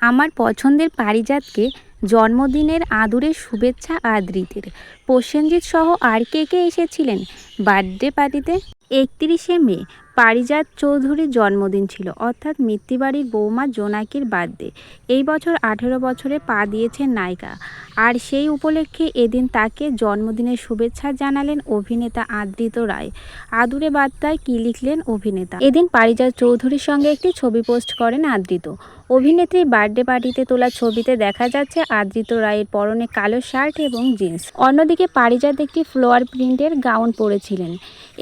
আমার পছন্দের পারিজাতকে জন্মদিনের আদুরে শুভেচ্ছা আদৃতের। প্রসেনজিৎ সহ আর কে কে এসেছিলেন? বার্থডে পার্টিতে একত্রিশে মে, পারিজাত চৌধুরীর জন্মদিন ছিল, অর্থাৎ মিত্তিবাড়ির বৌমা জোনাকির বার্থডে। এই বছর আঠেরো বছরে পা দিয়েছেন নায়িকা। আর সেই উপলক্ষে এদিন তাকে জন্মদিনের শুভেচ্ছা জানালেন অভিনেতা আদৃত রায়। আদুরে বার্তায় কী লিখলেন অভিনেতা? এদিন পারিজাত চৌধুরীর সঙ্গে একটি ছবি পোস্ট করেন আদৃত। অভিনেত্রীর বার্থডে পার্টিতে তোলা ছবিতে দেখা যাচ্ছে আদৃত রায়ের পরনে কালো শার্ট এবং জিন্স। অন্যদিকে পারিজাত একটি ফ্লোয়ার প্রিন্টের গাউন পরেছিলেন।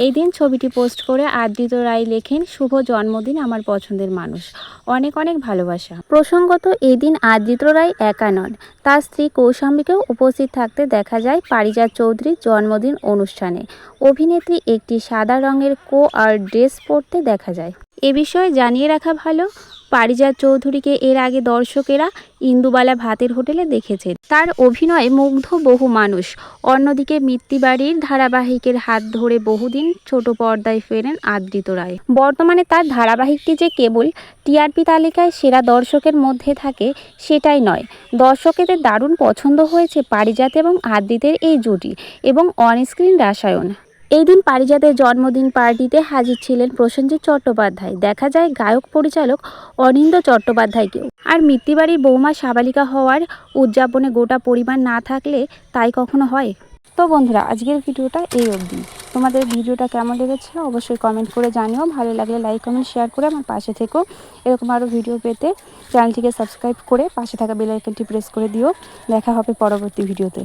এই দিন ছবিটি পোস্ট করে আদৃত রায় লেখেন, শুভ জন্মদিন আমার পছন্দের মানুষ। অনেক অনেক ভালোবাসা। প্রসঙ্গত এই দিন আদৃত রায় একা নন। তার স্ত্রী কৌশাম্বীকেও উপস্থিত থাকতে দেখা যায় পারিজাত চৌধুরীর জন্মদিন অনুষ্ঠানে। অভিনেত্রী একটি সাদা রঙের কো আর ড্রেস পরতে দেখা যায়। এ বিষয়ে জানিয়ে রাখা ভালো, পারিজাত চৌধুরীকে এর আগে দর্শকেরা ইন্দুবালা ভাতের হোটেলে দেখেছে তার অভিনয়ে মুগ্ধ বহু মানুষ। অন্যদিকে মিত্তিবাড়ির ধারাবাহিকের হাত ধরে বহুদিন ছোট পর্দায় ফেরেন আদৃত রায়। বর্তমানে তার ধারাবাহিকটি যে কেবল টিআরপি তালিকায় সেরা দর্শকের মধ্যে থাকে, সেটাই নয়। দর্শকেদের দারুণ পছন্দ হয়েছে পারিজাত এবং আদৃতের এই জুটি এবং অনস্ক্রিন রাসায়ন। এই দিন পারিজাতের জন্মদিন পার্টিতে হাজির ছিলেন প্রসেনজিৎ চট্টোপাধ্যায়। দেখা যায় গায়ক পরিচালক অনিন্দ চট্টোপাধ্যায়কেও। আর মিত্তিবাড়ির বৌমা সাবালিকা হওয়ার উদযাপনে গোটা পরিবার না থাকলে তাই কখনো হয়? তো বন্ধুরা, আজকের ভিডিওটা এই অবধি। তোমাদের ভিডিওটা কেমন লেগেছে অবশ্যই কমেন্ট করে জানিও। ভালো লাগলে লাইক কমেন্ট শেয়ার করে আমার পাশে থেকো। এরকম আরও ভিডিও পেতে চ্যানেলটিকে সাবস্ক্রাইব করে পাশে থাকা বেল আইকনটি প্রেস করে দিও। দেখা হবে পরবর্তী ভিডিওতে